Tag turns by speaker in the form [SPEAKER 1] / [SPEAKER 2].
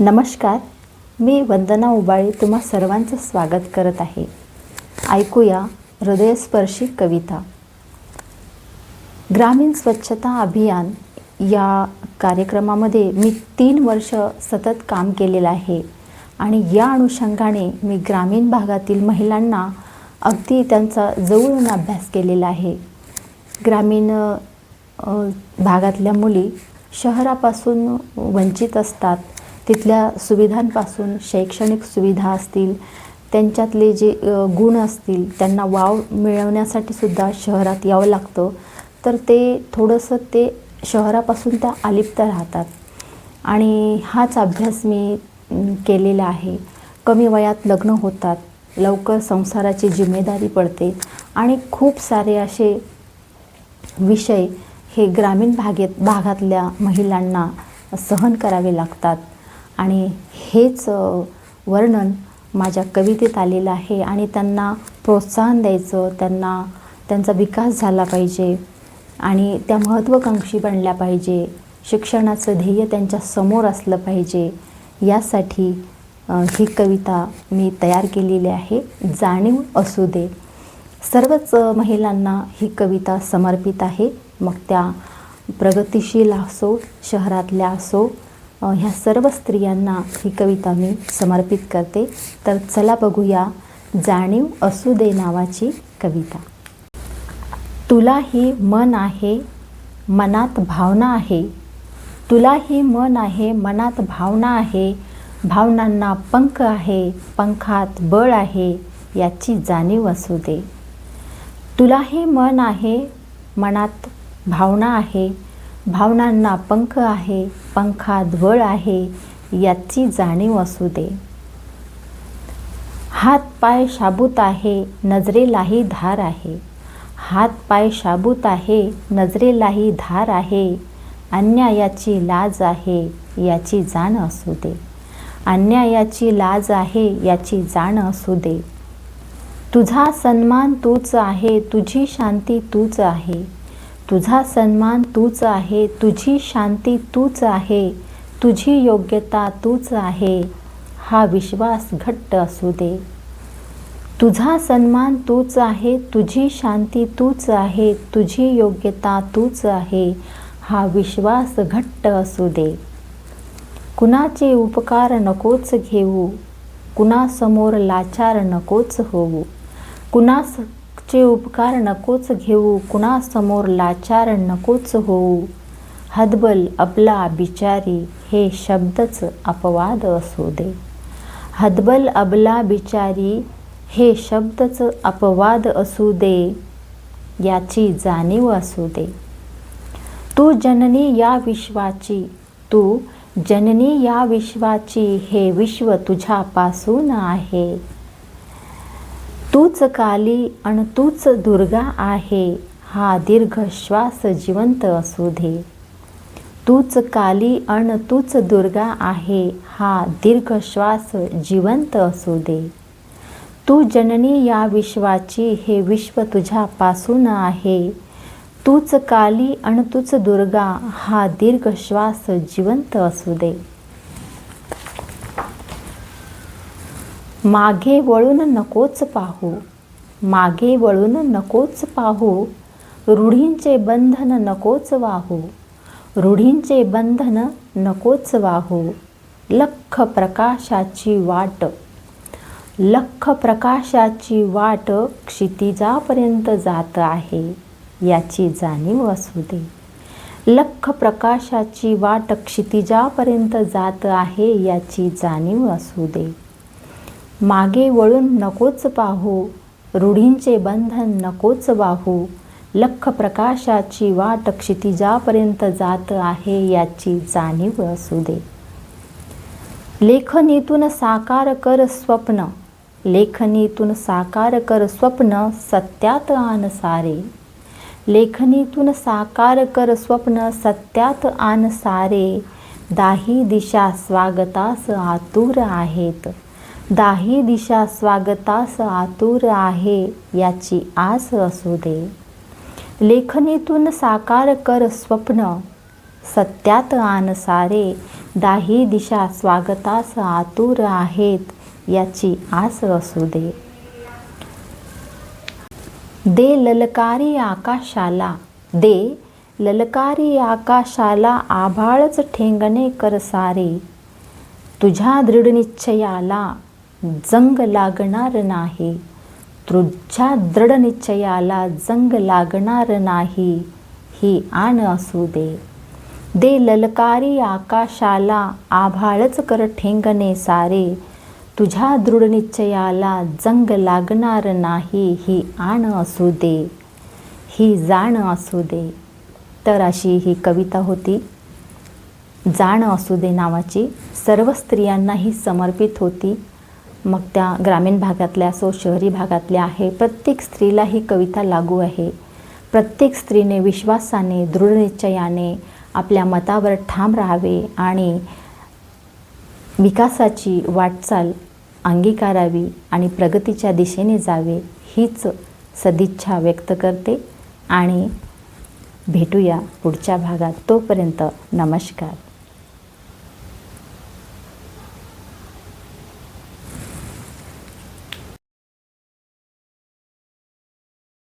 [SPEAKER 1] नमस्कार मी वंदना उबाळे तुम्हा सर्वांचं स्वागत करत आहे. ऐकूया हृदयस्पर्शी कविता. ग्रामीण स्वच्छता अभियान या कार्यक्रमामध्ये मी तीन वर्ष सतत काम केलेलं आहे आणि या अनुषंगाने मी ग्रामीण भागातील महिलांना अगदी त्यांचा जवळून अभ्यास केलेला आहे. ग्रामीण भागातल्या मुली शहरापासून वंचित असतात. तिथल्या सुविधांपासून शैक्षणिक सुविधा असतील त्यांच्यातले जे गुण असतील त्यांना वाव मिळवण्यासाठी सुद्धा शहरात यावं लागतं. तर ते थोडंसं ते शहरापासून त्या अलिप्त राहतात. आणि हाच अभ्यास मी केलेला आहे. कमी वयात लग्न होतात लवकर संसाराची जिम्मेदारी पडते आणि खूप सारे असे विषय हे ग्रामीण भागेत भागातल्या महिलांना सहन करावे लागतात. आणि हेच वर्णन माझ्या कवितेत आलेलं आहे आणि त्यांना प्रोत्साहन द्यायचं त्यांना त्यांचा विकास झाला पाहिजे आणि त्या महत्त्वाकांक्षी बनल्या पाहिजे शिक्षणाचं ध्येय त्यांच्यासमोर असलं पाहिजे यासाठी ही कविता मी तयार केलेली आहे. जाणीव असू दे. सर्वच महिलांना ही कविता समर्पित आहे. मग त्या प्रगतिशील असो शहरातल्या असो ह्या सर्व स्त्रियांना ही कविता मी समर्पित करते. तर चला बघूया जाणीव असू दे नावाची कविता. तुला ही मन आहे मनात भावना आहे. तुला ही मन आहे मनात भावना आहे. भावनांना पंख आहे पंखात बळ आहे याची जाणीव असू दे. तुला हे मन आहे मनात भावना आहे. भावनांना पंख आहे पंखा ध्वळ आहे याची जाणीव असू दे. हात पाय शाबूत आहे नजरेलाही धार आहे. हात पाय शाबूत आहे नजरेलाही धार आहे. अन्यायाची लाज आहे याची जाण असू दे. अन्यायाची लाज आहे याची जाण असू दे. तुझा सन्मान तूच आहे तुझी शांती तूच आहे. तुझा सन्मान तूच आहे तुझी शांती तूच आहे तुझी योग्यता तूच आहे हा विश्वास घट्ट असू दे. तुझा सन्मान तूच आहे तुझी शांती तूच आहे तुझी योग्यता तूच आहे हा विश्वास घट्ट असू दे. कुणाचे उपकार नकोच घेऊ कुणासमोर लाचार नकोच होऊ कुणास चे उपकार नकोच घेऊ कुणासमोर लाचार नकोच होऊ. हदबल अबला बिचारी हे शब्दच अपवाद असू दे. हदबल अबला बिचारी हे शब्दच अपवाद असू दे याची जाणीव असू दे. तू जननी या विश्वाची तू जननी या विश्वाची हे विश्व तुझ्यापासून आहे. तूच काली आणि तूच दुर्गा आहे हा दीर्घ श्वास जिवंत असू दे. तूच काली अण तूच दुर्गा आहे हा दीर्घ श्वास जिवंत असू दे. तू जननी या विश्वाची हे विश्व तुझ्यापासून आहे. तूच काली अण तूच दुर्गा हा दीर्घ श्वास जिवंत असू दे. मागे वळून नकोच पाहू. मागे वळून नकोच पाहू. रूढींचे बंधन नकोच वाहू. रूढींचे बंधन नकोच वाहू. लख प्रकाशाची वाट. लख प्रकाशाची वाट क्षितिजापर्यंत जात आहे. याची जाणीव असू दे. लख प्रकाशाची वाट क्षितिजापर्यंत जात आहे याची जाणीव असू दे. मागे वळून नकोच पाहू. रूढींचे बंधन नकोच वाहू लख प्रकाशाची वाट क्षितिजापर्यंत जात आहे याची जाणीव असू दे. लेखनीतून साकार कर स्वप्न. लेखनीतून साकार कर स्वप्न सत्यात आण सारे. लेखनीतून साकार कर स्वप्न सत्यात आण सारे. दाही दिशा स्वागतास आतुर आहेत. दाही दिशा स्वागतास आतुर आहे याची आस असू दे. लेखनीतून साकार कर स्वप्न सत्यात आण सारे दाही दिशा स्वागतास आतुर आहेत याची आस असू दे. दे ललकारी आकाशाला दे ललकारी आकाशाला आभाळच ठेंगणे कर सारे. तुझ्या दृढ निश्चयाला जंग लागणार नाही. तुझ्या दृढ निश्चयाला जंग लागणार नाही. ही आण असू दे. दे ललकारी आकाशाला आभाळच कर ठेंगणे सारे. तुझ्या दृढ निश्चयाला जंग लागणार नाही. ही आण असू दे. ही जाण असू दे. तर अशी ही कविता होती. जाण असू दे नावाची. सर्व स्त्रियांनाही समर्पित होती. मग त्या ग्रामीण भागातल्या असो शहरी भागातल्या आहे. प्रत्येक स्त्रीला ही कविता लागू आहे. प्रत्येक स्त्रीने विश्वासाने दृढनिश्चयाने आपल्या मतावर ठाम राहावे आणि विकासाची वाटचाल अंगीकारावी आणि प्रगतीच्या दिशेने जावे हीच सदिच्छा व्यक्त करते. आणि भेटूया पुढच्या भागात. तोपर्यंत नमस्कार.